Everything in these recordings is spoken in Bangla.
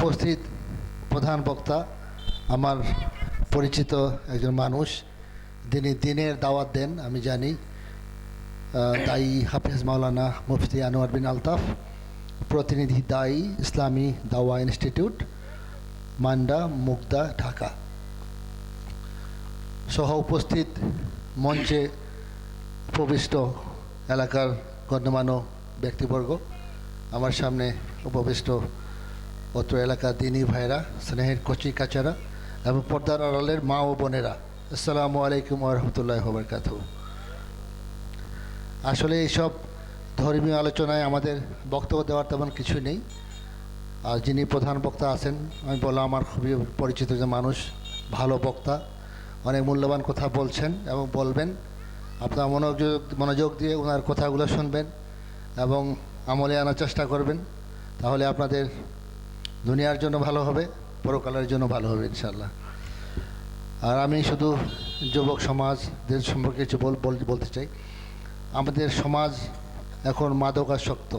উপস্থিত প্রধান বক্তা, আমার পরিচিত একজন মানুষ, যিনি দিনের দাওয়াত দেন, আমি জানি দায়ী হাফিজ মাওলানা মুফতি আনোয়ার বিন আলতাফ, প্রতিনিধি দায়ী ইসলামী দাওয়া ইনস্টিটিউট, মান্ডা, মুগদা, ঢাকা। সহ উপস্থিত মঞ্চে উপবিষ্ট এলাকার গণ্যমান্য ব্যক্তিবর্গ, আমার সামনে উপবিষ্ট অত্র এলাকার দিনী ভাইরা, স্নেহের কচি কাচারা এবং পর্দার আড়ালের মা ও বোনেরা। আসসালামু আলাইকুম রহমতুল্লাহ বরকাত আসলে এইসব ধর্মীয় আলোচনায় আমাদের বক্তব্য দেওয়ার তেমন কিছু নেই। আর যিনি প্রধান বক্তা আছেন, আমি বললাম, আমার খুবই পরিচিত যে মানুষ, ভালো বক্তা, অনেক মূল্যবান কথা বলছেন এবং বলবেন। আপনার মনোযোগ মনোযোগ দিয়ে ওনার কথাগুলো শুনবেন এবং আমলে আনার চেষ্টা করবেন। তাহলে আপনাদের দুনিয়ার জন্য ভালো হবে, পরকালের জন্য ভালো হবে ইনশাল্লাহ আর আমি শুধু যুবক সমাজদের সম্পর্কে কিছু বল বল- বলতে চাই। আমাদের সমাজ এখন মাদক মাদকাসক্ত।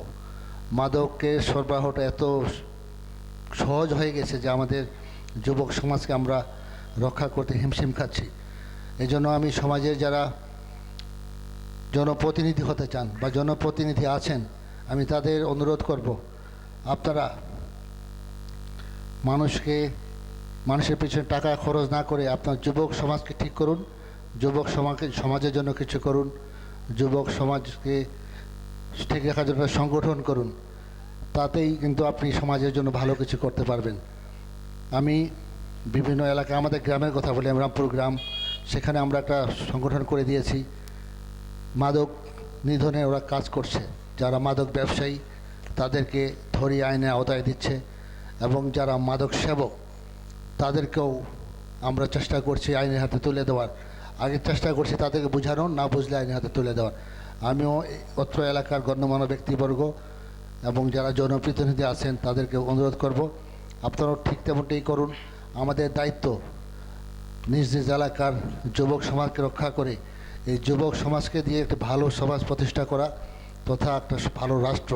মাদকের সরবরাহটা এত সহজ হয়ে গেছে যে আমাদের যুবক সমাজকে আমরা রক্ষা করতে হিমশিম খাচ্ছি। এই জন্য আমি সমাজের যারা জনপ্রতিনিধি হতে চান বা জনপ্রতিনিধি আছেন, আমি তাদের অনুরোধ করব, আপনারা মানুষকে, মানুষের পিছনে টাকা খরচ না করে আপনার যুবক সমাজকে ঠিক করুন, যুবক সমাজকে, সমাজের জন্য কিছু করুন, যুবক সমাজকে ঠিক রাখার জন্য সংগঠন করুন, তাতেই কিন্তু আপনি সমাজের জন্য ভালো কিছু করতে পারবেন। আমি বিভিন্ন এলাকায়, আমাদের গ্রামের কথা বলি, রামপুর গ্রাম, সেখানে আমরা একটা সংগঠন করে দিয়েছি। মাদক নিধনে ওরা কাজ করছে। যারা মাদক ব্যবসায়ী, তাদেরকে ধরিয়ে, আইনে আওতায় দিচ্ছে। এবং যারা মাদক সেবক, তাদেরকেও আমরা চেষ্টা করছি আইনের হাতে তুলে দেওয়ার। আগে চেষ্টা করছি তাদেরকে বোঝানোর, না বুঝলে আইনের হাতে তুলে দেওয়ার। আমিও অত্র এলাকার গণ্যমান্য ব্যক্তিবর্গ এবং যারা জনপ্রতিনিধি আছেন, তাদেরকে অনুরোধ করব, আপনারাও ঠিক তেমনটাই করুন। আমাদের দায়িত্ব নিজ নিজ এলাকার যুবক সমাজকে রক্ষা করে, এই যুবক সমাজকে দিয়ে একটা ভালো সমাজ প্রতিষ্ঠা করা তথা একটা ভালো রাষ্ট্র।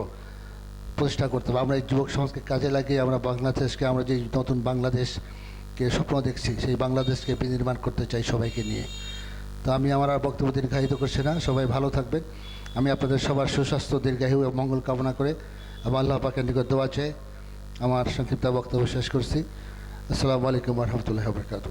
প্রতিষ্ঠা করতে হবে। আমরা এই যুবক সমাজকে কাজে লাগিয়ে, আমরা বাংলাদেশকে, আমরা যে নতুন বাংলাদেশকে স্বপ্ন দেখছি, সেই বাংলাদেশকে বিনির্মাণ করতে চাই সবাইকে নিয়ে। তো আমি আমার আর বক্তব্য দীর্ঘায়িত করছি না। সবাই ভালো থাকবেন। আমি আপনাদের সবার সুস্বাস্থ্য, দীর্ঘায়ু এবং মঙ্গল কামনা করে এবং আল্লাহ পাকের নিকট দোয়া চেয়ে আমার সংক্ষিপ্ত বক্তব্য শেষ করছি। আসসালামু আলাইকুম রহমতুল্লাহ বরকাত